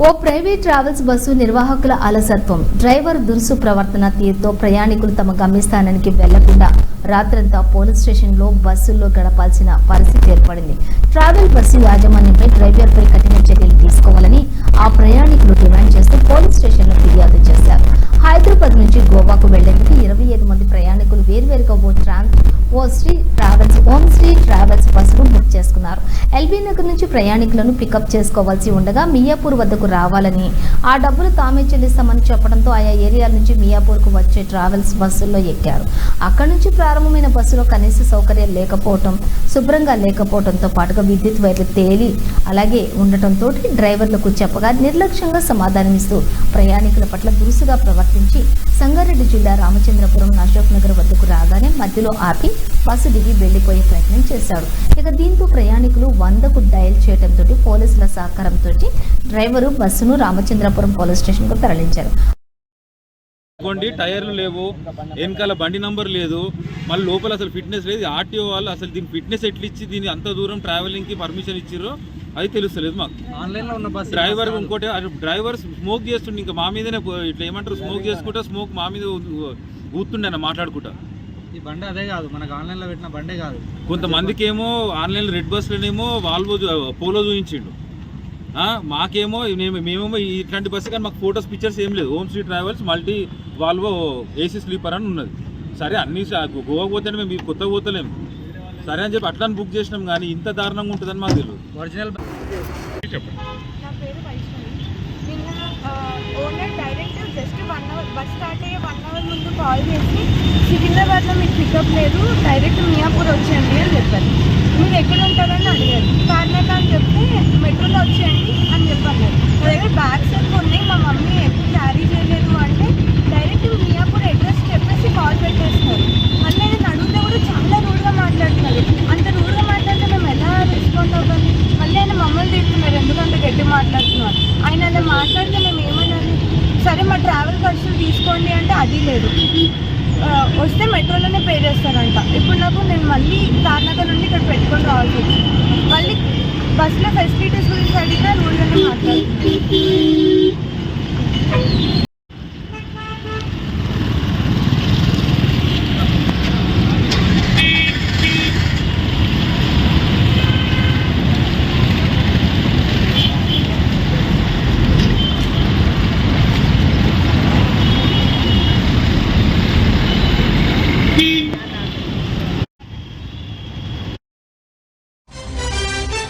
ఓ private travels bus నిర్వాహకుల అలసత్వం. Driver దురుసు ప్రవర్తన తీరుతో ప్రయాణికులు తమ గమ్యస్థానానికి వెళ్ళకుండా రాత్రంతా పోలీస్ స్టేషన్లో బస్సుల్లో గడపాల్సిన పరిస్థితి ఏర్పడింది. ట్రావెల్ బస్సు యాజమాన్యంపై డ్రైవర్పై కఠిన చర్యలు తీసుకోవాలని ఆ ప్రయాణికులు డిమాండ్ చేస్తూ పోలీస్ స్టేషన్లో ఫిర్యాదు చేశారు. హైదరాబాద్ నుంచి గోవాకు వెళ్ళేందుకు ఇరవై ఐదు మంది ప్రయాణికులు వేరువేరుగా ఓ ట్రాన్స్ ఓ శ్రీ ట్రావెల్స్ ఓం శ్రీ ట్రావెల్స్ బస్సును బుక్ చేసుకున్నారు. ఎల్బీ నగర్ నుంచి ప్రయాణికులను పికప్ చేసుకోవాల్సి ఉండగా మియాపూర్ వద్దకు రావాలని ఆ డబ్బులు తామే చెల్లిస్తామని చెప్పడంతో ఆయా ఏరియాల నుంచి మియాపూర్కు వచ్చే ట్రావెల్స్ బస్సుల్లో ఎక్కారు. అక్కడి నుంచి ప్రారంభమైన బస్సులో కనీస సౌకర్యాలు లేకపోవటం శుభ్రంగా లేకపోవడంతో పాటుగా విద్యుత్ వైర్లు తేలి అలాగే ఉండటంతో డ్రైవర్లకు చెప్పగా నిర్లక్ష్యంగా సమాధానమిస్తూ ప్రయాణికుల పట్ల దురుసుగా ప్రవర్తించి సంగారెడ్డి జిల్లా రామచంద్రపురం అశోక్ నగర్ వద్దకు రాగానే మధ్యలో ఆపి బస్సు దిగి వెళ్ళిపోయే ప్రయత్నం చేశాడు. ఇక దీంతో ప్రయాణికులు వందకు డయల్ చేయడంతో పోలీసుల సహకారంతో డ్రైవరు బస్సును రామచంద్రపురం పోలీస్ స్టేషన్కు తరలించారు. టైర్లు లేవు వెనకాల బండి నంబర్ లేదు మళ్ళీ లోపల అసలు ఫిట్నెస్ లేదు. ఆర్టీఓ వాళ్ళు అసలు దీని ఫిట్నెస్ ఎట్లా ఇచ్చి దీని అంత దూరం ట్రావెలింగ్కి పర్మిషన్ ఇచ్చారు అది తెలుస్తలేదు మాకు. ఆన్లైన్లో ఉన్న బస్ డ్రైవర్ ఇంకోటి డ్రైవర్ స్మోక్ చేస్తుండే ఇంకా మా మీదనే ఇట్లా ఏమంటారు స్మోక్ చేసుకుంటా స్మోక్ మా మీద అన్న మాట్లాడుకుంటా. ఈ బండి అదే కాదు మనకు ఆన్లైన్లో పెట్టిన బండే కాదు. కొంతమందికి ఏమో ఆన్లైన్ రెడ్ బస్సులోనేమో వాల్వో పోలో చూపించిండు. మాకేమో మేము మేమేమో ఇట్లాంటి బస్సు కానీ మాకు ఫోటోస్ పిక్చర్స్ ఏం లేదు. Home street travels multi Volvo AC sleeper అని ఉన్నది. సరే అన్ని గోవా పోతే మేము కొత్తగా పోతలేము. సరే అని చెప్పి అట్లా బుక్ చేసినాం కానీ ఇంత దారుణంగా ఉంటుందని మాకు తెలియదు ఒరిజినల్ నా పేరు వైష్ణవి. నిన్న owner direct just one hour bus start అయ్యే వన్ అవర్ ముందు కాల్ చేసి సికింద్రాబాద్లో మీకు పికప్ లేదు డైరెక్ట్ మియాపూర్ వచ్చేయండి అని చెప్పారు. మీరు ఎక్కడ ఉంటారని అడిగారు. కార్నాక అని చెప్తే మెట్రోలో వచ్చేయండి అని చెప్పాను నా దగ్గర బ్యాగ్స్ ఎక్కువ ఉన్నాయి మా మమ్మీ ఎప్పుడు క్యారీ చేయలేదు అంటే డైరెక్ట్ మియాపూర్ అడ్రస్ చెప్పేసి కాల్ పెట్టేస్తున్నారు మళ్ళీ నేను అడిగితే కూడా చాలా రూడ్గా మాట్లాడుతున్నారు అంత రూడ్గా మాట్లాడితే మేము ఎలా రెస్పాండ్ అవ్వాలి మళ్ళీ ఆయన మమ్మల్ని తిడుతున్నారు ఎందుకంటే గట్టి మాట్లాడుతున్నారు. ఆయన అలా మాట్లాడితే మేము ఏమనాలి? సరే మా ట్రావెల్ ఖర్చులు తీసుకోండి అంటే అది లేదు. వస్తే మెట్రోలోనే పే చేస్తారంట. ఇప్పుడు నాకు నేను మళ్ళీ కార్నగర్ నుండి ఇక్కడ పెట్టుకొని రావాల్సి వచ్చింది. మళ్ళీ బస్సులో ఫెసిలిటీస్ గురించి అడిగితే రూల్గానే